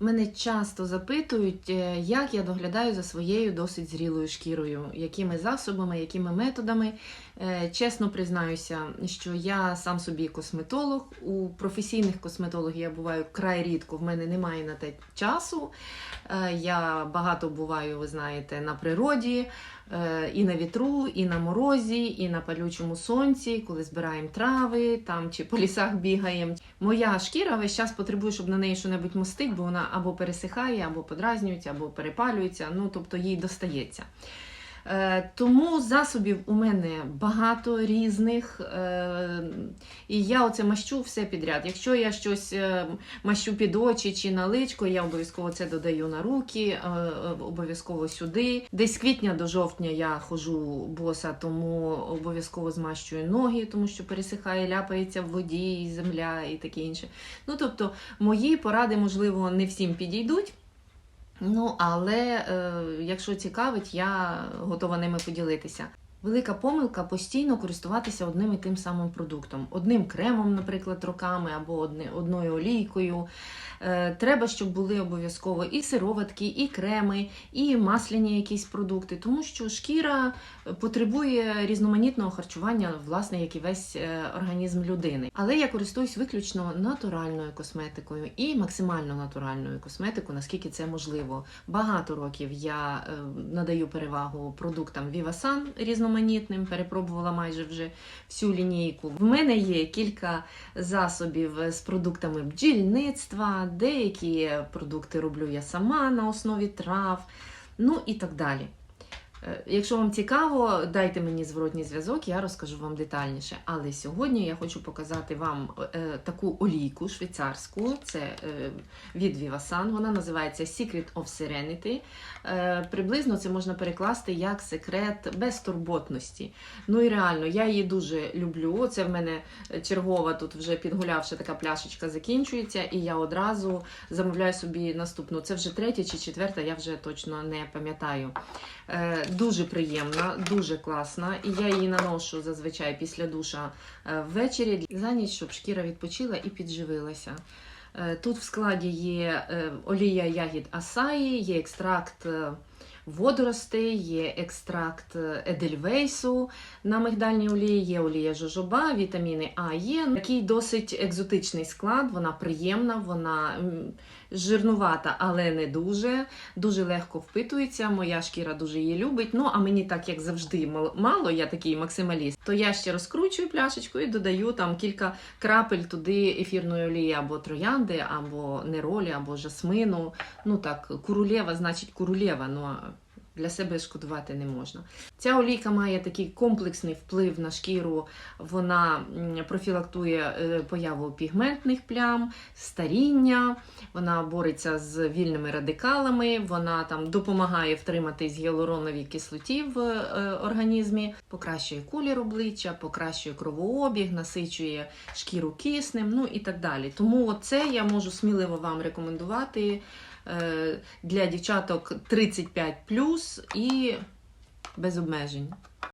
Мене часто запитують, е, як я доглядаю за своєю досить зрілою шкірою, якими засобами, якими методами. Е, Чесно признаюся, що я сам собі косметолог. У професійних косметологів я буваю край рідко, в мене немає на те часу. Е, Я багато буваю, ви знаєте, на природі, і на вітру, і на морозі, і на палючому сонці, коли збираємо трави там чи по лісах бігаємо. Моя шкіра весь час потребує, щоб на неї щось мостить, бо вона або пересихає, або подразнюється, або перепалюється, ну тобто їй достається. Е, Тому засобів у мене багато різних, е, і я оце мащу все підряд. Якщо я щось е, мащу під очі чи на личко, я обов'язково це додаю на руки, обов'язково сюди. Десь з квітня до жовтня я ходжу боса, тому обов'язково змащую ноги, тому що пересихає, ляпається в воді, і земля і таке інше. Ну тобто, мої поради, можливо, не всім підійдуть. Ну, але е, якщо цікавить, я готова ними поділитися. Велика помилка постійно користуватися одним і тим самим продуктом, одним кремом, наприклад, роками або одни, одною олійкою. Е, треба, щоб були обов'язково і сироватки, і креми, і масляні якісь продукти, тому що шкіра потребує різноманітного харчування, власне, як і весь е, організм людини. Але я користуюсь виключно натуральною косметикою і максимально натуральною косметикою, наскільки це можливо. Багато років я е, надаю перевагу продуктам Vivasan різноманітним, перепробувала майже вже всю лінійку. В мене є кілька засобів з продуктами бджільництва, деякі продукти роблю я сама на основі трав, ну і так далі. Е, Якщо вам цікаво, дайте мені зворотній зв'язок, я розкажу вам детальніше. Але сьогодні я хочу показати вам е, таку олійку швейцарську. Це е, від Vivasan, вона називається Secret of Serenity. Е, приблизно це можна перекласти як секрет безтурботності. Ну і реально, я її дуже люблю. Це в мене чергова тут вже підгулявши така пляшечка закінчується, і я одразу замовляю собі наступну. Це вже третя чи четверта, я вже точно не пам'ятаю. Дуже приємна, дуже класна. І я її наношу зазвичай після душа е, ввечері за ніч, щоб шкіра відпочила і підживилася. Е, Тут в складі є е, олія ягід асаї, є екстракт водоростей, є екстракт е, едельвейсу на мигдальній олії, є олія жожоба, вітаміни А є. Такий досить екзотичний склад, вона приємна, вона жирнувата, але не дуже. Дуже легко впитується. Моя шкіра дуже її любить. Ну а мені так як завжди мал- мало, я такий максималіст, то я ще розкручую пляшечку і додаю там кілька крапель туди ефірної олії або троянди, або неролі, або жасмину. Ну так, курулєва, значить курулєва. Ну для себе шкодувати не можна. Ця олійка має такий комплексний вплив на шкіру. Вона профілактує е, появу пігментних плям, старіння, вона бореться з вільними радикалами, вона там допомагає втриматись гіалуроновій кислоті в е, організмі, покращує колір обличчя, покращує кровообіг, насичує шкіру киснем, ну і так далі. Тому це я можу сміливо вам рекомендувати е, для дівчаток 35 і bez obmежень.